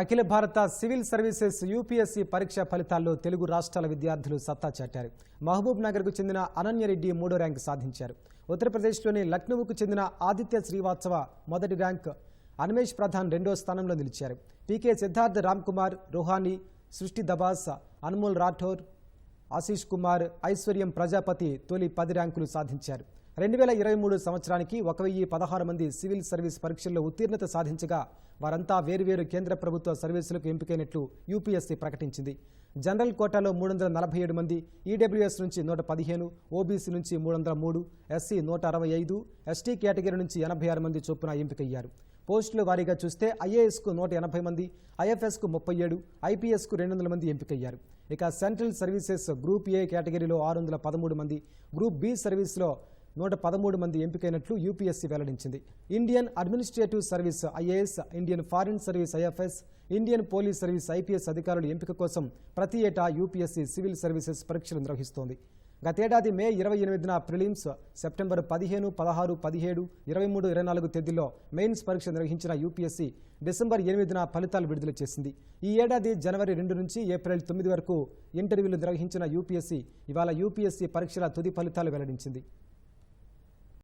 అఖిల భారత civil services UPSC పరీక్ష ఫలితాల్లో తెలుగు రాష్ట్రాల విద్యార్థులు సత్తా చాటారు. మహబూబ్ నగర్కు చెందిన అనన్యరెడ్డి మూడో ర్యాంకు సాధించారు. ఉత్తరప్రదేశ్లోని లక్నోకు చెందిన ఆదిత్య శ్రీవాత్సవ మొదటి ర్యాంక్ అన్మేష్ ప్రధాన్ రెండో స్థానంలో నిలిచారు. పీకే సిద్ధార్థ్ రామ్ కుమార్ రోహానీ సృష్టి దబాస్ అన్మోల్ రాఠోర్ ఆశీష్ కుమార్ ఐశ్వర్యం ప్రజాపతి తొలి పది ర్యాంకులు సాధించారు. రెండు వేల ఇరవై మూడు సంవత్సరానికి ఒక వెయ్యి పదహారు మంది సివిల్ సర్వీస్ పరీక్షల్లో ఉత్తీర్ణత సాధించగా వారంతా వేర్వేరు కేంద్ర ప్రభుత్వ సర్వీసులకు ఎంపికైనట్లు యూపీఎస్సీ ప్రకటించింది. జనరల్ కోటాలో మూడు వందల నలభై ఏడు మంది ఈడబ్ల్యూఎస్ నుంచి నూట పదిహేను ఓబీసీ నుంచి మూడు వందల మూడు ఎస్సీ నూట అరవై ఐదు ఎస్టీ కేటగిరీ నుంచి ఎనభై ఆరు మంది చొప్పున ఎంపికయ్యారు. పోస్టుల వారీగా చూస్తే ఐఏఎస్కు నూట ఎనభై మంది ఐఎఫ్ఎస్కు ముప్పై ఏడు ఐపీఎస్కు రెండు వందల మంది ఎంపికయ్యారు. ఇక సెంట్రల్ సర్వీసెస్ గ్రూప్ ఏ కేటగిరీలో ఆరు వందల పదమూడు మంది గ్రూప్ బి సర్వీస్లో నూట పదమూడు మంది ఎంపికైనట్లు యూపీఎస్సీ వెల్లడించింది. Indian administrative service IAS Indian foreign service IFS Indian police service IPS అధికారుల ఎంపిక కోసం ప్రతి ఏటా యూపీఎస్సీ సివిల్ సర్వీసెస్ పరీక్షలు నిర్వహిస్తోంది. గతేడాది మే ఇరవై ఎనిమిదిన ప్రిలిమ్స్ సెప్టెంబర్ పదిహేను పదహారు పదిహేడు ఇరవై మూడు ఇరవై నాలుగు తేదీల్లో మెయిన్స్ పరీక్ష నిర్వహించిన యూపీఎస్సీ డిసెంబర్ ఎనిమిదిన ఫలితాలు విడుదల చేసింది. ఈ ఏడాది జనవరి రెండు నుంచి ఏప్రిల్ తొమ్మిది వరకు ఇంటర్వ్యూలు నిర్వహించిన యూపీఎస్సీ ఇవాళ యూపీఎస్సీ పరీక్షల తుది ఫలితాలు వెల్లడించింది.